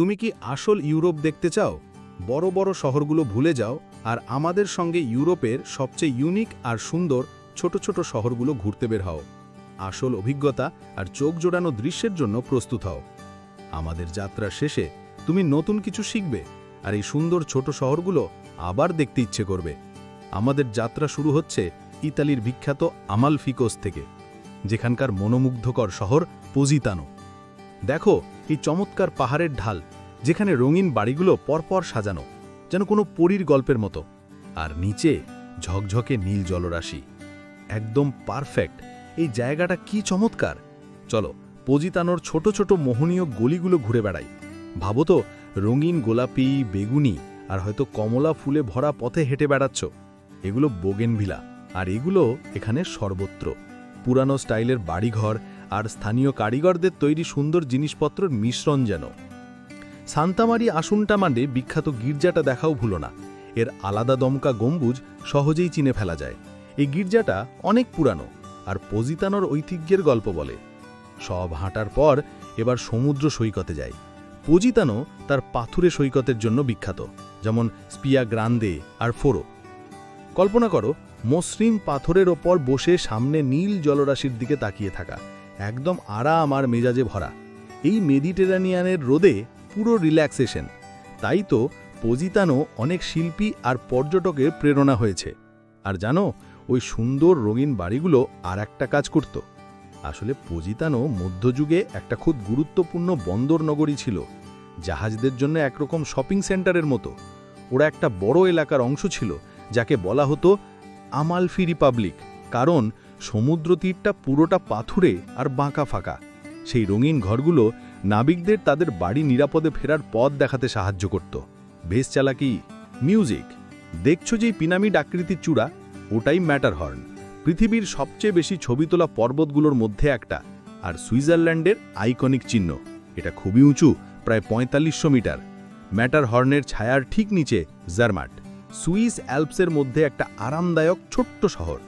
তুমি কি আসল ইউরোপ দেখতে চাও? বড় বড় শহরগুলো ভুলে যাও আর আমাদের সঙ্গে ইউরোপের সবচেয়ে ইউনিক আর সুন্দর ছোট ছোট শহরগুলো ঘুরতে বের হও। আসল অভিজ্ঞতা আর চোখ জোড়ানো দৃশ্যের জন্য প্রস্তুত হও। আমাদের যাত্রা শেষে তুমি নতুন কিছু শিখবে আর এই সুন্দর ছোট শহরগুলো আবার দেখতে ইচ্ছে করবে। আমাদের যাত্রা শুরু হচ্ছে ইতালির বিখ্যাত আমালফিকোস থেকে, যেখানকার মনোমুগ্ধকর শহর পজিতানো। দেখো এই চমৎকার পাহাড়ের ঢাল, যেখানে রঙিন বাড়িগুলো পরপর সাজানো, যেন কোনো পরীর গল্পের মতো। আর নিচে ঝকঝকে নীল জলরাশি। একদম পারফেক্ট। এই জায়গাটা কি চমৎকার! চলো, পজিতানোর ছোট ছোট মোহনীয় গলিগুলো ঘুরে বেড়াই। ভাবো তো, রঙিন গোলাপি, বেগুনি, আর হয়তো কমলা ফুলে ভরা পথে হেঁটে বেড়াচ্ছ। এগুলো বোগেনভিলা, আর এগুলো এখানে সর্বত্র। পুরানো স্টাইলের বাড়িঘর আর স্থানীয় কারিগরদের তৈরি সুন্দর জিনিসপত্রের মিশ্রণ যেন। সান্তামারি আসুনটামান্ডে বিখ্যাত গির্জাটা দেখাও ভুলো না। এর আলাদা দমকা গম্বুজ সহজেই চিনে ফেলা যায়। এই গির্জাটা অনেক পুরানো আর পজিতানোর ঐতিহ্যের গল্প বলে। সব হাঁটার পর এবার সমুদ্র সৈকতে যায় পজিতানো তার পাথুরে সৈকতের জন্য বিখ্যাত, যেমন স্পিয়া গ্রান্দে আর ফোরো। কল্পনা করো, মসৃণ পাথরের ওপর বসে সামনে নীল জলরাশির দিকে তাকিয়ে থাকা। একদম আরাম আর মেজাজে ভরা। এই মেডিটেরানিয়ানের রোদে পুরো রিল্যাক্সেশন তাই তো পজিতানো অনেক শিল্পী আর পর্যটকের প্রেরণা হয়েছে। আর জানো, ওই সুন্দর রঙিন বাড়িগুলো আর একটা কাজ করত। আসলে পজিতানো মধ্যযুগে একটা খুব গুরুত্বপূর্ণ বন্দর নগরী ছিল, জাহাজদের জন্য একরকম শপিং সেন্টারের মতো। ওরা একটা বড় এলাকার অংশ ছিল, যাকে বলা হতো আমালফি রিপাবলিক। কারণ সমুদ্র তীরটা পুরোটা পাথুরে আর বাঁকা ফাঁকা। সেই রঙিন ঘরগুলো নাবিকদের তাদের বাড়ি নিরাপদে ফেরার পথ দেখাতে সাহায্য করত। বেশ চালাকি, মিউজিক। দেখছ যে পিনামিড আকৃতির চূড়া? ওটাই ম্যাটার হর্ন পৃথিবীর সবচেয়ে বেশি ছবি তোলা পর্বতগুলোর মধ্যে একটা আর সুইজারল্যান্ডের আইকনিক চিহ্ন। এটা খুবই উঁচু, প্রায় পঁয়তাল্লিশশো মিটার। ম্যাটার হর্নের ছায়ার ঠিক নিচে জার্মাট, সুইস অ্যালপসের মধ্যে একটা আরামদায়ক ছোট্ট শহর।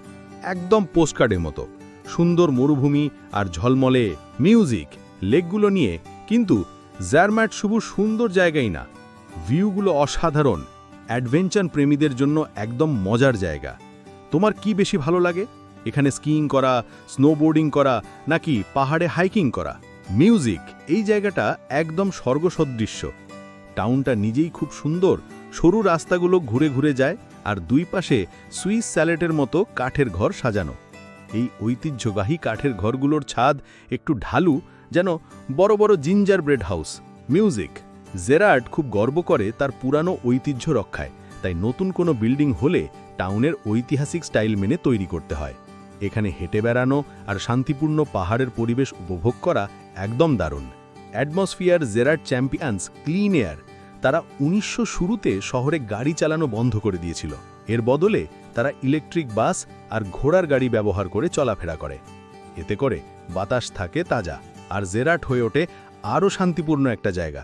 একদম পোস্টকার্ডের মতো। সুন্দর মরুভূমি আর ঝলমলে মিউজিক লেকগুলো নিয়ে কিন্তু জ্যারম্যাট শুধু সুন্দর জায়গাই না ভিউগুলো অসাধারণ অ্যাডভেঞ্চার প্রেমীদের জন্য একদম মজার জায়গা। তোমার কি বেশি ভালো লাগে? এখানে স্কিইং করা স্নোবোর্ডিং করা, নাকি পাহাড়ে হাইকিং করা? মিউজিক এই জায়গাটা একদম স্বর্গসদৃশ্য। টাউনটা নিজেই খুব সুন্দর, সরু রাস্তাগুলো ঘুরে ঘুরে যায় আর দুই পাশে সুইস স্যালেটের মতো কাঠের ঘর সাজানো। এই ঐতিহ্যবাহী কাঠের ঘরগুলোর ছাদ একটু ঢালু, যেন বড় বড় ginger bread house, music. Gerard খুব গর্ব করে তার পুরানো ঐতিহ্য রক্ষায়, তাই নতুন কোনো বিল্ডিং হলে টাউনের ঐতিহাসিক স্টাইল মেনে তৈরি করতে হয়। এখানে হেঁটে বেড়ানো আর শান্তিপূর্ণ পাহাড়ের পরিবেশ উপভোগ করা একদম দারুণ। Atmosphere Gerard champions clean air তারা উনিশশো শুরুতে শহরে গাড়ি চালানো বন্ধ করে দিয়েছিল। এর বদলে তারা ইলেকট্রিক বাস আর ঘোড়ার গাড়ি ব্যবহার করে চলাফেরা করে। এতে করে বাতাস থাকে তাজা আর জেরাট হয়ে ওঠে আরও শান্তিপূর্ণ একটা জায়গা।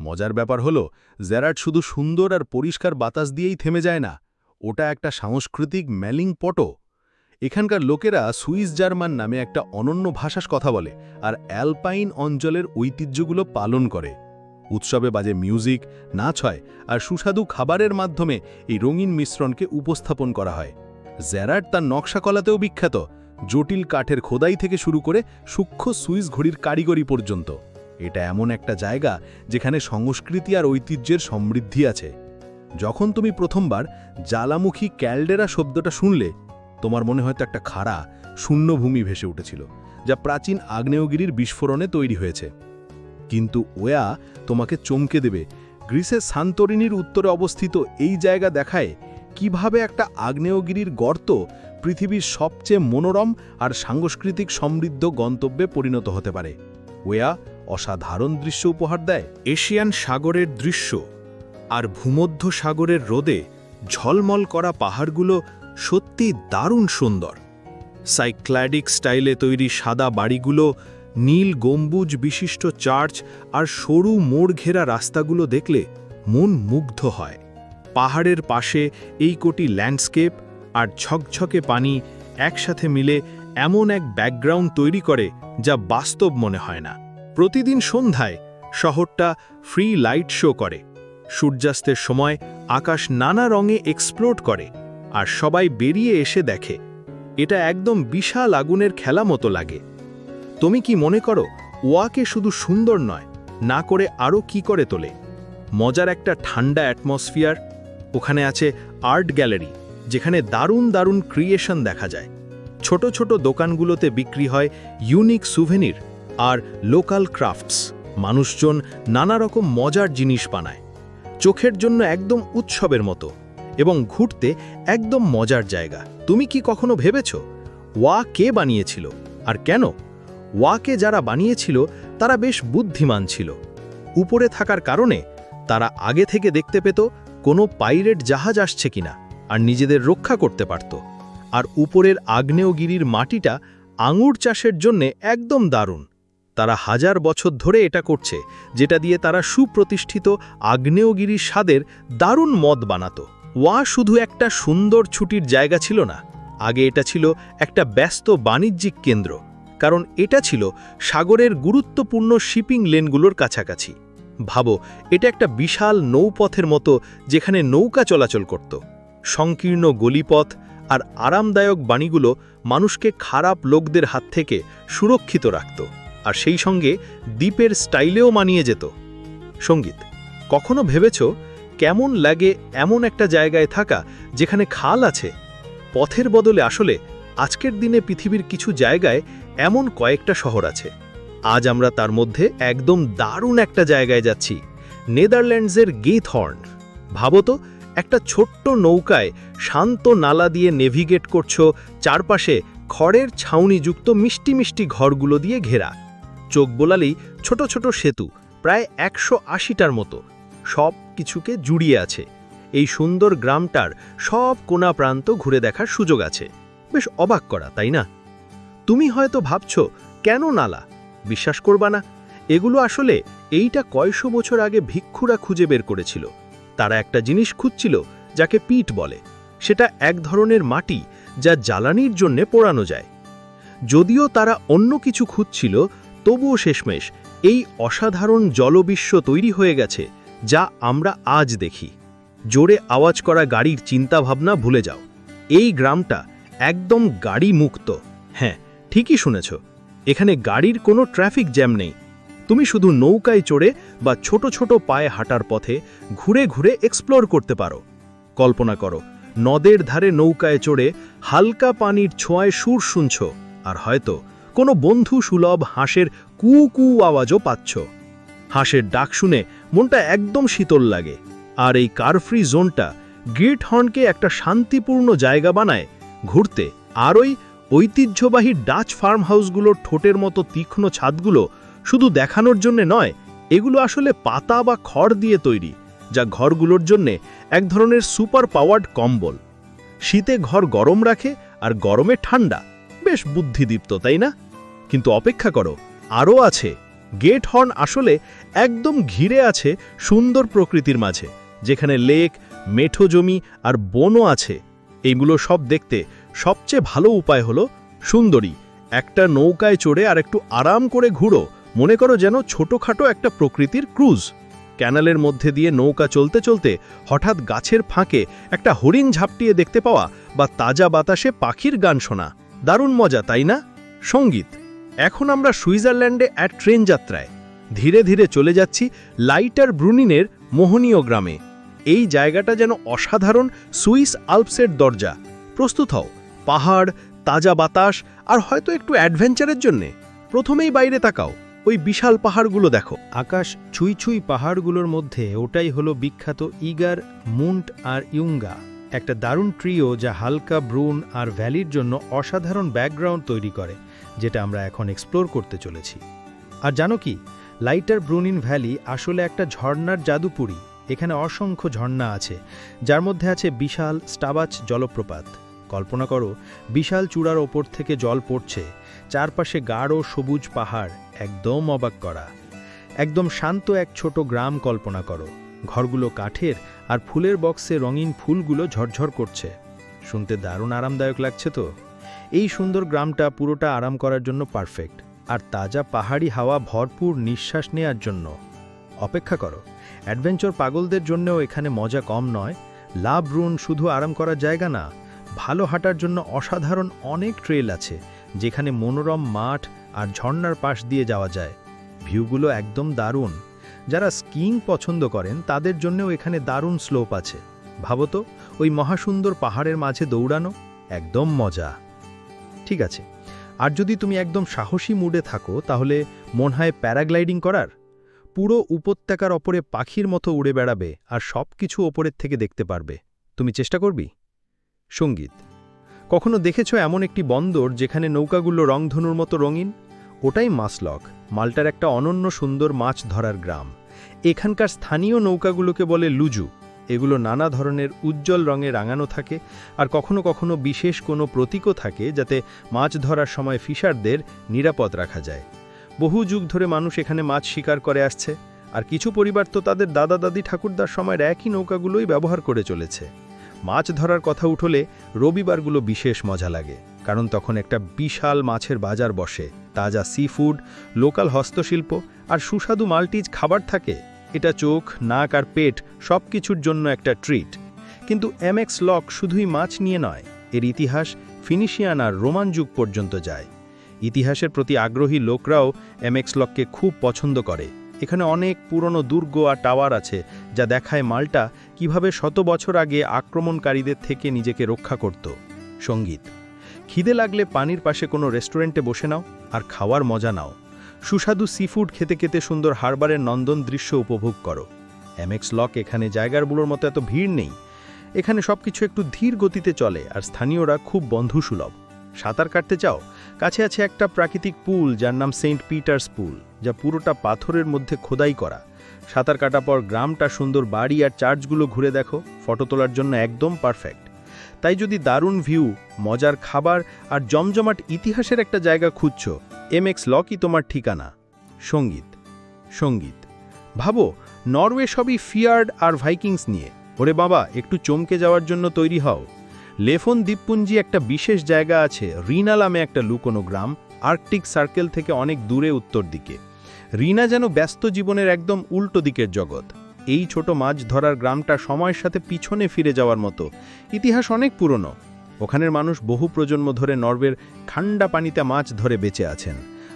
মজার ব্যাপার হলো, জেরাট শুধু সুন্দর আর পরিষ্কার বাতাস দিয়েই থেমে যায় না, ওটা একটা সাংস্কৃতিক ম্যালিং পটো এখানকার লোকেরা সুইস জার্মান নামে একটা অনন্য ভাষাস কথা বলে আর অ্যালপাইন অঞ্চলের ঐতিহ্যগুলো পালন করে। উৎসবে বাজে মিউজিক, নাচ হয় আর সুস্বাদু খাবারের মাধ্যমে এই রঙিন মিশ্রণকে উপস্থাপন করা হয়। জ্যারাট তার নকশাকলাতেও বিখ্যাত। জটিল কাঠের খোদাই থেকে শুরু করে সূক্ষ্ম সুইস ঘড়ির কারিগরি পর্যন্ত। এটা এমন একটা জায়গা যেখানে সংস্কৃতি আর ঐতিহ্যের সমৃদ্ধি আছে। যখন তুমি প্রথমবার জ্বালামুখী ক্যালডেরা শব্দটা শুনলে, তোমার মনে হয়তো একটা খাড়া, শূন্যভূমি ভেসে উঠেছিল, যা প্রাচীন আগ্নেয়গিরির বিস্ফোরণে তৈরি হয়েছে। কিন্তু ওয়া তোমাকে চমকে দেবে। গ্রিসের সান্তরিনীর উত্তরে অবস্থিত এই জায়গা দেখায় কীভাবে একটা আগ্নেয়গিরির গর্ত পৃথিবীর সবচেয়ে মনোরম আর সাংস্কৃতিক সমৃদ্ধ গন্তব্যে পরিণত হতে পারে। ওয়া অসাধারণ দৃশ্য উপহার দেয়। এশিয়ান সাগরের দৃশ্য আর ভূমধ্য সাগরের রোদে ঝলমল করা পাহাড়গুলো সত্যি দারুণ সুন্দর। সাইক্ল্যাডিক স্টাইলে তৈরি সাদা বাড়িগুলো নীল গম্বুজ বিশিষ্ট চার্চ আর সরু মোড় ঘেরা রাস্তাগুলো দেখলে মন মুগ্ধ হয়। পাহাড়ের পাশে এই কোটি ল্যান্ডস্কেপ আর ঝকঝকে পানি একসাথে মিলে এমন এক ব্যাকগ্রাউন্ড তৈরি করে যা বাস্তব মনে হয় না। প্রতিদিন সন্ধ্যায় শহরটা ফ্রি লাইট শো করে। সূর্যাস্তের সময় আকাশ নানা রঙে এক্সপ্লোড করে আর সবাই বেরিয়ে এসে দেখে। এটা একদম বিশাল আগুনের খেলা মতো লাগে। তুমি কি মনে করো, ওয়াকে শুধু সুন্দর নয়, না করে আরও কি করে তোলে? মজার একটা ঠান্ডা অ্যাটমসফিয়ার, ওখানে আছে আর্ট গ্যালারি, যেখানে দারুণ দারুণ ক্রিয়েশন দেখা যায়। ছোট ছোট দোকানগুলোতে বিক্রি হয় ইউনিক সুভেনির আর লোকাল ক্রাফটস। মানুষজন নানা রকম মজার জিনিস বানায়। চোখের জন্য একদম উৎসবের মতো এবং ঘুরতে একদম মজার জায়গা। তুমি কি কখনো ভেবেছ, ওয়া কে বানিয়েছিল আর কেন? ওয়াকে যারা বানিয়েছিল, তারা বেশ বুদ্ধিমান ছিল। উপরে থাকার কারণে তারা আগে থেকে দেখতে পেত, কোনো পাইরেট জাহাজ আসছে কিনা, আর নিজেদের রক্ষা করতে পারত। আর উপরের আগ্নেয়গিরির মাটিটা আঙুর চাষের জন্যে একদম দারুণ। তারা হাজার বছর ধরে এটা করছে, যেটা দিয়ে তারা সুপ্রতিষ্ঠিত আগ্নেয়গিরির স্বাদের দারুণ মদ বানাত। ওয়া শুধু একটা সুন্দর ছুটির জায়গা ছিল না, আগে এটা ছিল একটা ব্যস্ত বাণিজ্যিক কেন্দ্র। কারণ এটা ছিল সাগরের গুরুত্বপূর্ণ শিপিং লেনগুলোর কাছাকাছি। ভাবো, এটা একটা বিশাল নৌপথের মতো যেখানে নৌকা চলাচল করত। সংকীর্ণ গলিপথ আর আরামদায়ক বাণীগুলো মানুষকে খারাপ লোকদের হাত থেকে সুরক্ষিত রাখত আর সেই সঙ্গে দ্বীপের স্টাইলেও মানিয়ে যেত। সংগীত, কখনো ভেবেছ কেমন লাগে এমন একটা জায়গায় থাকা যেখানে খাল আছে? পথের বদলে আসলে আজকের দিনে পৃথিবীর কিছু জায়গায় এমন কয়েকটা শহর আছে। আজ আমরা তার মধ্যে একদম দারুণ একটা জায়গায় যাচ্ছি, নেদারল্যান্ডসের গেথহর্ন ভাবো একটা ছোট্ট নৌকায় শান্ত নালা দিয়ে নেভিগেট করছ, চারপাশে খড়ের ছাউনিযুক্ত মিষ্টি মিষ্টি ঘরগুলো দিয়ে ঘেরা। চোখ বোলালেই ছোট ছোট সেতু, প্রায় একশো আশিটার মতো। সব কিছুকে জুড়িয়ে আছে। এই সুন্দর গ্রামটার সব কোনা প্রান্ত ঘুরে দেখার সুযোগ আছে। বেশ অবাক করা, তাই না? তুমি হয়তো ভাবছ, কেন নালা? বিশ্বাস করবা না। এগুলো আসলে এইটা কয়শো বছর আগে ভিক্ষুরা খুঁজে বের করেছিল। তারা একটা জিনিস খুঁজছিল, যাকে পিট বলে। সেটা এক ধরনের মাটি যা জ্বালানির জন্যে পোড়ানো যায়। যদিও তারা অন্য কিছু খুঁজছিল, তবুও শেষমেশ এই অসাধারণ জলবিশ্ব তৈরি হয়ে গেছে, যা আমরা আজ দেখি। জোরে আওয়াজ করা গাড়ির চিন্তাভাবনা ভুলে যাও। এই গ্রামটা একদম গাড়ি মুক্ত হ্যাঁ ঠিকই শুনেছ, এখানে গাড়ির কোনো ট্রাফিক জ্যাম নেই। তুমি শুধু নৌকায় চড়ে বা ছোট ছোট পায়ে হাঁটার পথে ঘুরে ঘুরে এক্সপ্লোর করতে পারো। কল্পনা করো, নদের ধারে নৌকায় চড়ে হালকা পানির ছোঁয়ায় সুর শুনছ, আর হয়তো কোনো বন্ধু সুলভ হাঁসের কু কু আওয়াজও পাচ্ছ। হাঁসের ডাক শুনে মনটা একদম শীতল লাগে, আর এই কারফ্রি জোনটা গ্রিট হর্নকে একটা শান্তিপূর্ণ জায়গা বানায়, ঘুরতে, আর ওই ঐতিহ্যবাহী ডাচ ফার্ম হাউসগুলোর ঠোঁটের মতো তীক্ষ্ণ ছাদগুলো শুধু দেখানোর জন্যে নয়, এগুলো আসলে পাতা বা খড় দিয়ে তৈরি, যা ঘরগুলোর জন্যে এক ধরনের সুপার পাওয়ার্ড কম্বল। শীতে ঘর গরম রাখে আর গরমে ঠান্ডা, বেশ বুদ্ধিদীপ্ত, তাই না? কিন্তু অপেক্ষা করো, আরও আছে। গেট হর্ন আসলে একদম ঘিরে আছে সুন্দর প্রকৃতির মাঝে, যেখানে লেক, মেঠো জমি আর বনও আছে। এইগুলো সব দেখতে সবচেয়ে ভালো উপায় হলো সুন্দরী। একটা নৌকায় চড়ে আর একটু আরাম করে ঘুরো। মনে করো যেন ছোটখাটো একটা প্রকৃতির ক্রুজ। ক্যানালের মধ্যে দিয়ে নৌকা চলতে চলতে হঠাৎ গাছের ফাঁকে একটা হরিণ ঝাপটিয়ে দেখতে পাওয়া বা তাজা বাতাসে পাখির গান শোনা। দারুণ মজা, তাই না? সংগীত। এখন আমরা সুইজারল্যান্ডে এক ট্রেন যাত্রায়। ধীরে ধীরে চলে যাচ্ছি লাইটার ব্রুনিনের মোহনীয় গ্রামে। এই জায়গাটা যেন অসাধারণ সুইস আলপসের দরজা। প্রস্তুত হও। পাহাড়, তাজা বাতাস আর হয়তো একটু অ্যাডভেঞ্চারের জন্যে। প্রথমেই বাইরে তাকাও, ওই বিশাল পাহাড়গুলো দেখো। আকাশ ছুঁই ছুঁই পাহাড়গুলোর মধ্যে ওটাই হলো বিখ্যাত ইগার, মুন্ট আর ইউঙ্গা। একটা দারুণ ট্রিও যা হালকা ব্রুন আর ভ্যালির জন্য অসাধারণ ব্যাকগ্রাউন্ড তৈরি করে, যেটা আমরা এখন এক্সপ্লোর করতে চলেছি। আর জানো কি, লাইটার ব্রুনিন ভ্যালি আসলে একটা ঝর্ণার জাদুপুরি। এখানে অসংখ্য ঝর্ণা আছে, যার মধ্যে আছে বিশাল স্টাবাচ জলপ্রপাত। কল্পনা করো, বিশাল চূড়ার ওপর থেকে জল পড়ছে, চারপাশে গাঢ় সবুজ পাহাড়, একদম অবাক করা। একদম শান্ত এক ছোট গ্রাম কল্পনা করো, ঘরগুলো কাঠের আর ফুলের বক্সে রঙিন ফুলগুলো ঝরঝর করছে। শুনতে দারুণ আরামদায়ক লাগছে তো? এই সুন্দর গ্রামটা পুরোটা আরাম করার জন্য পারফেক্ট, আর তাজা পাহাড়ি হাওয়া ভরপুর নিঃশ্বাস নেয়ার জন্য। অপেক্ষা করো, অ্যাডভেঞ্চার পাগলদের জন্যও এখানে মজা কম নয়, লাভ রুন শুধু আরাম করার জায়গা না ভালো হাঁটার জন্য অসাধারণ অনেক ট্রেল আছে, যেখানে মনোরম মাঠ আর ঝর্ণার পাশ দিয়ে যাওয়া যায়। ভিউগুলো একদম দারুণ। যারা স্কিইং পছন্দ করেন, তাদের জন্যও এখানে দারুণ স্লোপ আছে। ভাবো তো, ওই মহাসুন্দর পাহাড়ের মাঝে দৌড়ানো একদম মজা। ঠিক আছে, আর যদি তুমি একদম সাহসী মুডে থাকো, তাহলে মন হয় প্যারাগ্লাইডিং করার? পুরো উপত্যকার ওপরে পাখির মতো উড়ে বেড়াবে আর সব কিছু ওপরের থেকে দেখতে পারবে। তুমি চেষ্টা করবি? সংগীত। কখনো দেখেছ এমন একটি বন্দর যেখানে নৌকাগুলো রংধনুর মতো রঙিন? ওটাই মাসলক, মাল্টার একটা অনন্য সুন্দর মাছ ধরার গ্রাম। এখানকার স্থানীয় নৌকাগুলোকে বলে লুজু। এগুলো নানা ধরনের উজ্জ্বল রঙে রাঙানো থাকে আর কখনো কখনো বিশেষ কোনো প্রতীকও থাকে যাতে মাছ ধরার সময় ফিশারদের নিরাপদ রাখা যায়। বহু যুগ ধরে মানুষ এখানে মাছ শিকার করে আসছে আর কিছু পরিবার তো তাদের দাদা দাদি ঠাকুরদার সময়ের একই নৌকাগুলোই ব্যবহার করে চলেছে। মাছ ধরার কথা উঠলে রবিবারগুলো বিশেষ মজা লাগে, কারণ তখন একটা বিশাল মাছের বাজার বসে, তাজা সি ফুড লোকাল হস্তশিল্প আর সুস্বাদু মাল্টিজ খাবার থাকে। এটা চোখ, নাক আর পেট সব কিছুর জন্য একটা ট্রিট কিন্তু এমএক্স লক শুধুই মাছ নিয়ে নয়, এর ইতিহাস ফিনিশিয়ান আর রোমান যুগ পর্যন্ত যায়। ইতিহাসের প্রতি আগ্রহী লোকরাও এমএক্স লককে খুব পছন্দ করে। এখানে অনেক পুরনো দুর্গ আর টাওয়ার আছে, যা দেখায় মাল্টা কীভাবে শত বছর আগে আক্রমণকারীদের থেকে নিজেকে রক্ষা করত। সংগীত, খিদে লাগলে পানির পাশে কোনো রেস্টুরেন্টে বসে নাও আর খাওয়ার মজা নাও। সুস্বাদু সিফুড খেতে খেতে সুন্দর হারবারের নন্দন দৃশ্য উপভোগ করো। এমএক্স লক এখানে জায়গারগুলোর মতো এত ভিড় নেই। এখানে সবকিছু একটু ধীর গতিতে চলে আর স্থানীয়রা খুব বন্ধুসুলভ। সাঁতার কাটতে চাও? কাছে আছে একটা প্রাকৃতিক পুল যার নাম সেন্ট পিটার্স পুল, যা পুরোটা পাথরের মধ্যে খোদাই করা। সাঁতার কাটা পর গ্রামটা সুন্দর বাড়ি আর চার্চগুলো ঘুরে দেখো, ফটো তোলার জন্য একদম পারফেক্ট। তাই যদি দারুণ ভিউ, মজার খাবার আর জমজমাট ইতিহাসের একটা জায়গা খুঁজছ, এম এক্স লকই তোমার ঠিকানা। সংগীত সংগীত। ভাবো, নরওয়ে সবই ফিয়ার্ড আর ভাইকিংস নিয়ে। ওরে বাবা, একটু চমকে যাওয়ার জন্য তৈরি হও। লেফন দ্বীপপুঞ্জি একটা বিশেষ জায়গা আছে, রিনা নামে একটা লুকোনো গ্রাম, আর্কটিক সার্কেল থেকে অনেক দূরে উত্তর দিকে। রিনা যেন ব্যস্ত জীবনের একদম উল্টো দিকের জগৎ। এই ছোট মাছ ধরার গ্রামটা সময়ের সাথে পিছনে ফিরে যাওয়ার মতো। ইতিহাস অনেক পুরনো। ওখানের মানুষ বহু প্রজন্ম ধরে নরওয়ের ঠান্ডা পানিতে মাছ ধরে বেঁচে আছেন।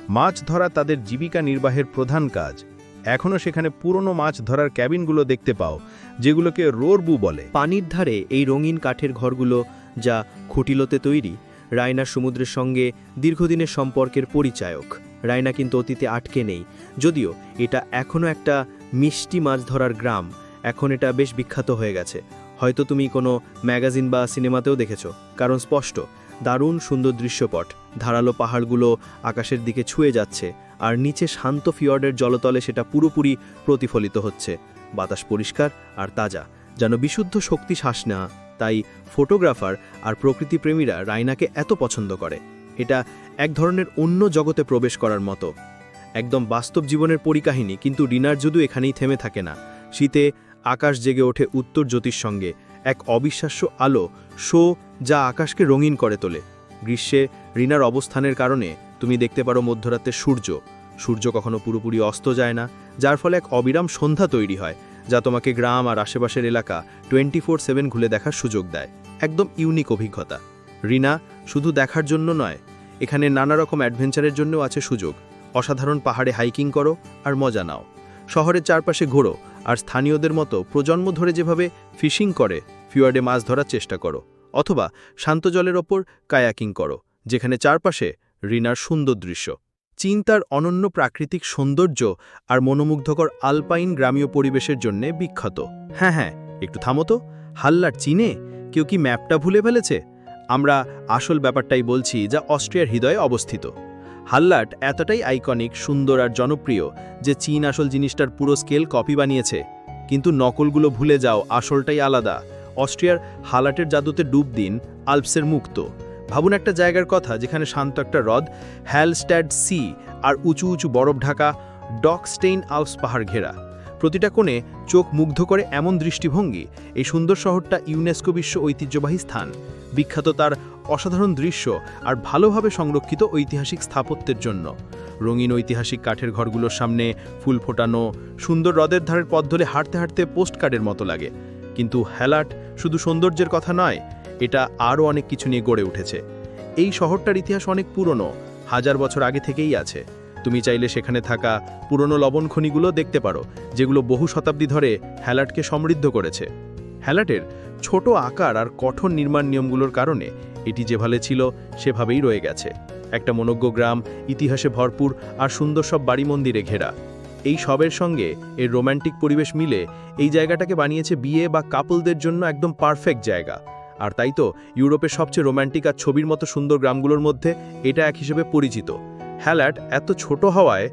মাছ ধরা তাদের জীবিকা নির্বাহের প্রধান কাজ। এখনও সেখানে পুরনো মাছ ধরার ক্যাবিনগুলো দেখতে পাও, যেগুলোকে রোরবু বলে। পানির ধারে এই রঙিন কাঠের ঘরগুলো যা খুঁটিলোতে তৈরি রায়না সমুদ্রের সঙ্গে দীর্ঘদিনের সম্পর্কের পরিচায়ক। রায়না কিন্তু অতীতে আটকে নেই, যদিও এটা এখনও একটা মিষ্টি মাছ ধরার গ্রাম। এখন এটা বেশ বিখ্যাত হয়ে গেছে। হয়তো তুমি কোনো ম্যাগাজিন বা সিনেমাতেও দেখেছ, কারণ স্পষ্ট দারুণ সুন্দর দৃশ্যপট। ধারালো পাহাড়গুলো আকাশের দিকে ছুঁয়ে যাচ্ছে, আর নিচে শান্ত ফিয়র্ডের জলতলে সেটা পুরোপুরি প্রতিফলিত হচ্ছে। বাতাস পরিষ্কার আর তাজা, যেন বিশুদ্ধ শক্তি শ্বাস নেওয়া। তাই ফটোগ্রাফার আর প্রকৃতিপ্রেমীরা রায়নাকে এত পছন্দ করে। এটা এক ধরনের অন্য জগতে প্রবেশ করার মতো। একদম বাস্তব জীবনের পরিকাহিনী, কিন্তু ডিনার যদু এখানেই থেমে থাকে না। শীতে আকাশ জেগে ওঠে উত্তর জ্যোতির সঙ্গে এক অবিশ্বাস্য আলো শো যা আকাশকে রঙিন করে তোলে। গ্রীষ্মে রিনার অবস্থানের কারণে তুমি দেখতে পারো মধ্যরাতের সূর্য। সূর্য কখনো পুরোপুরি অস্ত যায় না, যার ফলে এক অবিরাম সন্ধ্যা তৈরি হয়, যা তোমাকে গ্রাম আর আশেপাশের এলাকা টোয়েন্টি ফোর সেভেন ঘুলে দেখার সুযোগ দেয়। একদম ইউনিক অভিজ্ঞতা। রিনা শুধু দেখার জন্য নয়, এখানে নানা রকম অ্যাডভেঞ্চারের জন্যও আছে সুযোগ। অসাধারণ পাহাড়ে হাইকিং করো আর মজা নাও। শহরের চারপাশে ঘোরো আর স্থানীয়দের মতো প্রজন্ম ধরে যেভাবে ফিশিং করে, ফিওয়ার্ডে মাছ ধরার চেষ্টা করো, অথবা শান্ত জলের ওপর কায়াকিং করো, যেখানে চারপাশে রিনার সুন্দর দৃশ্য। চীন তার অনন্য প্রাকৃতিক সৌন্দর্য আর মনোমুগ্ধকর আলপাইন গ্রামীয় পরিবেশের জন্যে বিখ্যাত। হ্যাঁ হ্যাঁ একটু থামো তো। হাল্লার চীনে কেউ কি ম্যাপটা ভুলে ফেলেছে? আমরা আসল ব্যাপারটাই বলছি যা অস্ট্রিয়ার হৃদয়ে অবস্থিত। হাল্লাট এতটাই আইকনিক, সুন্দর আর জনপ্রিয় যে চীন আসল জিনিসটার পুরো স্কেল কপি বানিয়েছে। কিন্তু নকলগুলো ভুলে যাও, আসলটাই আলাদা। অস্ট্রিয়ার হালাটের জাদুতে ডুব দিন, আলপসের মুক্ত। ভাবুন একটা জায়গার কথা যেখানে শান্ত একটা হ্রদ, হ্যালস্ট্যাড সি আর উঁচু উঁচু বরফ ঢাকা ডকস্টেইন আলপস পাহাড় ঘেরা। প্রতিটা কোণে চোখ মুগ্ধ করে এমন দৃষ্টিভঙ্গি, এই সুন্দর শহরটা ইউনেস্কো বিশ্ব ঐতিহ্যবাহী স্থান। বিখ্যাত তার অসাধারণ দৃশ্য আর ভালোভাবে সংরক্ষিত ঐতিহাসিক স্থাপত্যের জন্য। রঙিন ঐতিহাসিক কাঠের ঘরগুলোর সামনে ফুল ফোটানো, সুন্দর হ্রদের ধারের পথ ধরে হাঁটতে হাঁটতে পোস্টকার্ডের মতো লাগে। কিন্তু হ্যালাট শুধু সৌন্দর্যের কথা নয়, এটা আরও অনেক কিছু নিয়ে গড়ে উঠেছে। এই শহরটার ইতিহাস অনেক পুরনো, হাজার বছর আগে থেকেই আছে। তুমি চাইলে সেখানে থাকা পুরনো লবণ খনিগুলো দেখতে পারো, যেগুলো বহু শতাব্দী ধরে হ্যালাটকে সমৃদ্ধ করেছে। হ্যালাটের ছোট আকার আর কঠোর নির্মাণ নিয়মগুলোর কারণে এটি যেভাবে ছিল, সেভাবেই রয়ে গেছে। একটা মনজ্ঞ গ্রাম, ইতিহাসে ভরপুর আর সুন্দর সব বাড়ি মন্দিরে ঘেরা। এই সবের সঙ্গে এর রোম্যান্টিক পরিবেশ মিলে এই জায়গাটাকে বানিয়েছে বিয়ে বা কাপলদের জন্য একদম পারফেক্ট জায়গা। আর তাই তো ইউরোপের সবচেয়ে রোম্যান্টিক আর ছবির মতো সুন্দর গ্রামগুলোর মধ্যে এটা এক হিসেবে পরিচিত। হ্যালাট এত ছোট হওয়ায়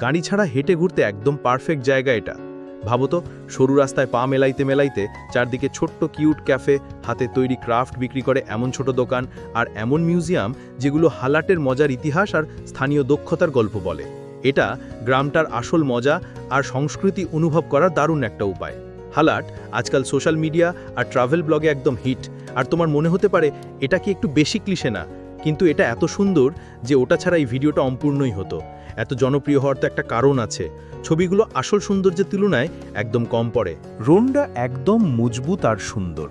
গাড়ি ছাড়া হেঁটে ঘুরতে একদম পারফেক্ট জায়গা এটা। ভাবো তো, সরু রাস্তায় পা মেলাইতে মেলাইতে চারদিকে ছোট্ট কিউট ক্যাফে, হাতে তৈরি ক্রাফট বিক্রি করে এমন ছোট দোকান আর এমন মিউজিয়াম যেগুলো হালাটের মজার ইতিহাস আর স্থানীয় দক্ষতার গল্প বলে। এটা গ্রামটার আসল মজা আর সংস্কৃতি অনুভব করার দারুণ একটা উপায়। হালাট আজকাল সোশ্যাল মিডিয়া আর ট্রাভেল ব্লগে একদম হিট। আর তোমার মনে হতে পারে, এটা কি একটু বেশি ক্লিশে না? কিন্তু এটা এত সুন্দর যে ওটা ছাড়া এই ভিডিওটা অম্পূর্ণই হতো। এত জনপ্রিয় হওয়ার তো একটা কারণ আছে। ছবিগুলো আসল সৌন্দর্যের তুলনায় একদম কম পড়ে। রোনডা একদম মজবুত আর সুন্দর।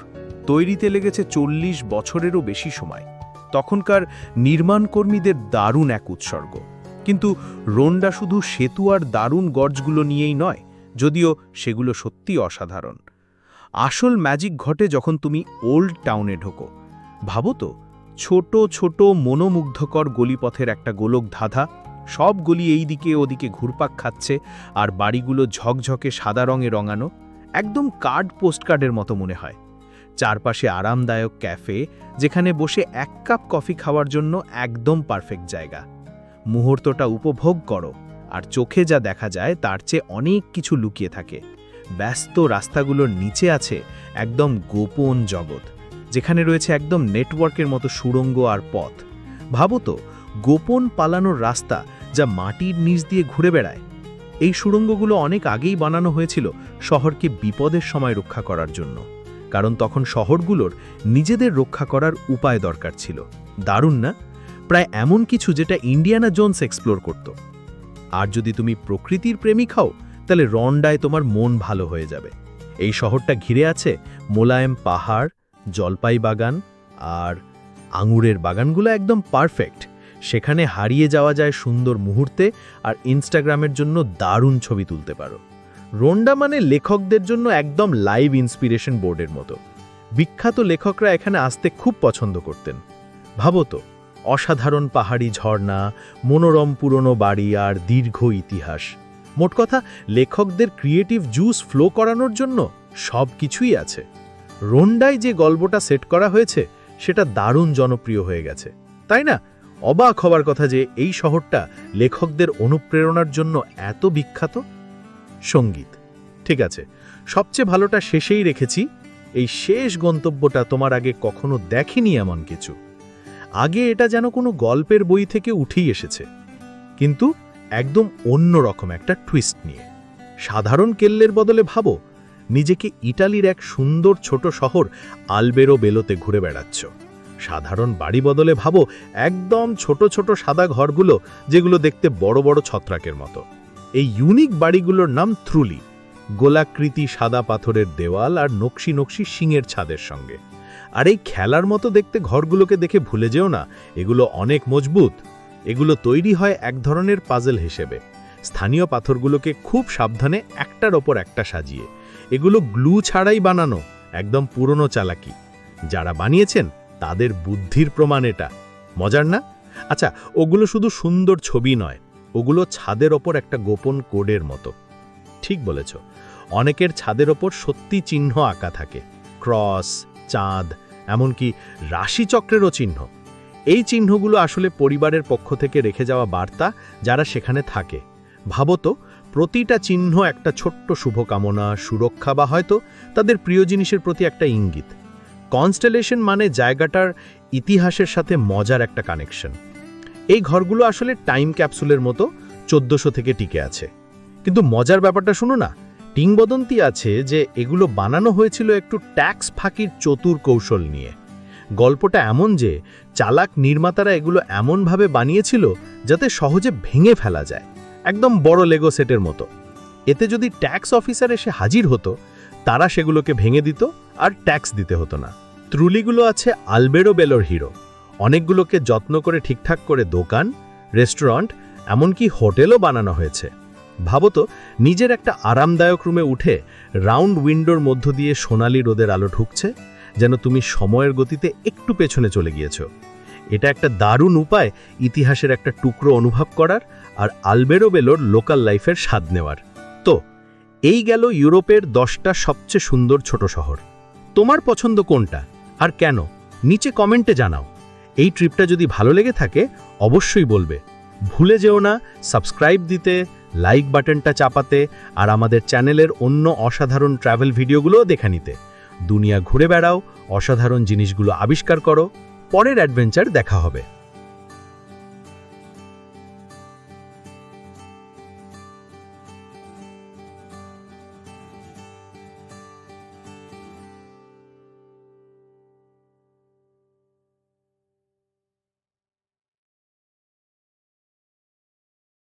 তৈরিতে লেগেছে চল্লিশ বছরেরও বেশি সময়। তখনকার নির্মাণকর্মীদের দারুণ এক উৎসর্গ। কিন্তু রোনডা শুধু সেতু আর দারুণ গর্জগুলো নিয়েই নয়, যদিও সেগুলো সত্যি অসাধারণ। আসল ম্যাজিক ঘটে যখন তুমি ওল্ড টাউনে ঢোকো। ভাবো তো, ছোট ছোট মনোমুগ্ধকর গলিপথের একটা গোলক ধাঁধা সব গলি এই দিকে ওদিকে ঘুরপাক খাচ্ছে আর বাড়িগুলো ঝকঝকে সাদা রঙে রঙানো, একদম কার্ড পোস্টকার্ডের মতো মনে হয়। চারপাশে আরামদায়ক ক্যাফে, যেখানে বসে এক কাপ কফি খাওয়ার জন্য একদম পারফেক্ট জায়গা। মুহূর্তটা উপভোগ করো, আর চোখে যা দেখা যায় তার চেয়ে অনেক কিছু লুকিয়ে থাকে। ব্যস্ত রাস্তাগুলোর নিচে আছে একদম গোপন জগৎ, যেখানে রয়েছে একদম নেটওয়ার্কের মতো সুড়ঙ্গ আর পথ। ভাবো তো গোপন পালানোর রাস্তা যা মাটির নিচ দিয়ে ঘুরে বেড়ায়। এই সুড়ঙ্গগুলো অনেক আগেই বানানো হয়েছিল শহরকে বিপদের সময় রক্ষা করার জন্য। কারণ তখন শহরগুলোর নিজেদের রক্ষা করার উপায় দরকার ছিল। দারুণ না? প্রায় এমন কিছু যেটা ইন্ডিয়ানা জোনস এক্সপ্লোর করত। আর যদি তুমি প্রকৃতির প্রেমিক হও তাহলে রন্ডায় তোমার মন ভালো হয়ে যাবে। এই শহরটা ঘিরে আছে মোলায়েম পাহাড় জলপাই বাগান আর আঙুরের বাগানগুলো একদম পারফেক্ট। সেখানে হারিয়ে যাওয়া যায় সুন্দর মুহূর্তে আর ইনস্টাগ্রামের জন্য দারুণ ছবি তুলতে পারো। রোন্ডা মানে লেখকদের জন্য একদম লাইভ ইন্সপিরেশন বোর্ডের মতো। বিখ্যাত লেখকরা এখানে আসতে খুব পছন্দ করতেন। ভাবো তো, অসাধারণ পাহাড়ি ঝর্ণা, মনোরম পুরনো বাড়ি আর দীর্ঘ ইতিহাস। মোট কথা, লেখকদের ক্রিয়েটিভ জুস ফ্লো করানোর জন্য সব কিছুই আছে। রোন্ডায় যে গল্পটা সেট করা হয়েছে, সেটা দারুণ জনপ্রিয় হয়ে গেছে। তাই না? অবাক হবার কথা যে এই শহরটা লেখকদের অনুপ্রেরণার জন্য এত বিখ্যাত? সংগীত। ঠিক আছে, সবচেয়ে ভালোটা শেষেই রেখেছি, এই শেষ গন্তব্যটা তোমার আগে কখনো দেখেনি এমন কিছু। আগে এটা যেন কোনো গল্পের বই থেকে উঠেই এসেছে, কিন্তু একদম অন্য রকম একটা টুইস্ট নিয়ে। সাধারণ কেল্লের বদলে ভাবো, নিজেকে ইটালির এক সুন্দর ছোট শহর আলবেরো বেলোতে ঘুরে বেড়াচ্ছ। সাধারণ বাড়ি বদলে ভাবো, একদম ছোট ছোট সাদা ঘরগুলো, যেগুলো দেখতে বড় বড় ছত্রাকের মতো। এই ইউনিক বাড়িগুলোর নাম থ্রুলি। গোলাকৃতি সাদা পাথরের দেওয়াল আর নকশি নকশি শিঙের ছাদের সঙ্গে। আর এই খেলার মতো দেখতে ঘরগুলোকে দেখে ভুলে যেও না, এগুলো অনেক মজবুত। এগুলো তৈরি হয় এক ধরনের পাজেল হিসেবে। স্থানীয় পাথরগুলোকে খুব সাবধানে একটার ওপর একটা সাজিয়ে। এগুলো গ্লু ছাড়াই বানানো, একদম পুরনো চালাকি। যারা বানিয়েছেন তাদের বুদ্ধির প্রমাণ এটা। মজার না? আচ্ছা ওগুলো শুধু সুন্দর ছবি নয়, ওগুলো ছাদের ওপর একটা গোপন কোডের মতো। ঠিক বলেছ, অনেকের ছাদের ওপর সত্যি চিহ্ন আঁকা থাকে, ক্রস, চাঁদ, এমনকি রাশিচক্রেরও চিহ্ন। এই চিহ্নগুলো আসলে পরিবারের পক্ষ থেকে রেখে যাওয়া বার্তা যারা সেখানে থাকে। ভাবতো, প্রতিটা চিহ্ন একটা ছোট্ট শুভকামনা, সুরক্ষা বা হয়তো তাদের প্রিয় জিনিসের প্রতি একটা ইঙ্গিত। কনস্টেলেশন মানে জায়গাটার ইতিহাসের সাথে মজার একটা কানেকশন। এই ঘরগুলো আসলে টাইম ক্যাপসুলের মতো চোদ্দশো থেকে টিকে আছে। কিন্তু মজার ব্যাপারটা শুনো না কিংবদন্তি আছে যে এগুলো বানানো হয়েছিল একটু ট্যাক্স ফাঁকির চতুর কৌশল নিয়ে। গল্পটা এমন যে চালাক নির্মাতারা এগুলো এমনভাবে বানিয়েছিল যাতে সহজে ভেঙে ফেলা যায়, একদম বড় লেগো সেটের মতো। এতে যদি ট্যাক্স অফিসার এসে হাজির হতো, তারা সেগুলোকে ভেঙে দিত আর ট্যাক্স দিতে হতো না। ত্রুলিগুলো আছে আলবেরো বেলোর হিরো। অনেকগুলোকে যত্ন করে ঠিকঠাক করে দোকান, রেস্টুরেন্ট, এমনকি হোটেলও বানানো হয়েছে। ভাবতো নিজের একটা আরামদায়ক রুমে উঠে রাউন্ড উইন্ডোর মধ্য দিয়ে সোনালি রোদের আলো ঢুকছে, যেন তুমি সময়ের গতিতে একটু পেছনে চলে গিয়েছ। এটা একটা দারুণ উপায় ইতিহাসের একটা টুকরো অনুভব করার আর আলবেরো বেলোর লোকাল লাইফের স্বাদ নেওয়ার। তো, এই গেল ইউরোপের দশটা সবচেয়ে সুন্দর ছোট শহর। তোমার পছন্দ কোনটা? আর কেন? নিচে কমেন্টে জানাও। এই ট্রিপটা যদি ভালো লেগে থাকে, অবশ্যই বলবে। ভুলে যেও না, সাবস্ক্রাইব দিতে, লাইক বাটনটা চাপাতে, আর আমাদের চ্যানেলের অন্য অসাধারণ ট্রাভেল ভিডিওগুলোও দেখে নিতে। দুনিয়া ঘুরে বেড়াও, অসাধারণ জিনিসগুলো আবিষ্কার করো। পরের অ্যাডভেঞ্চার দেখা হবে।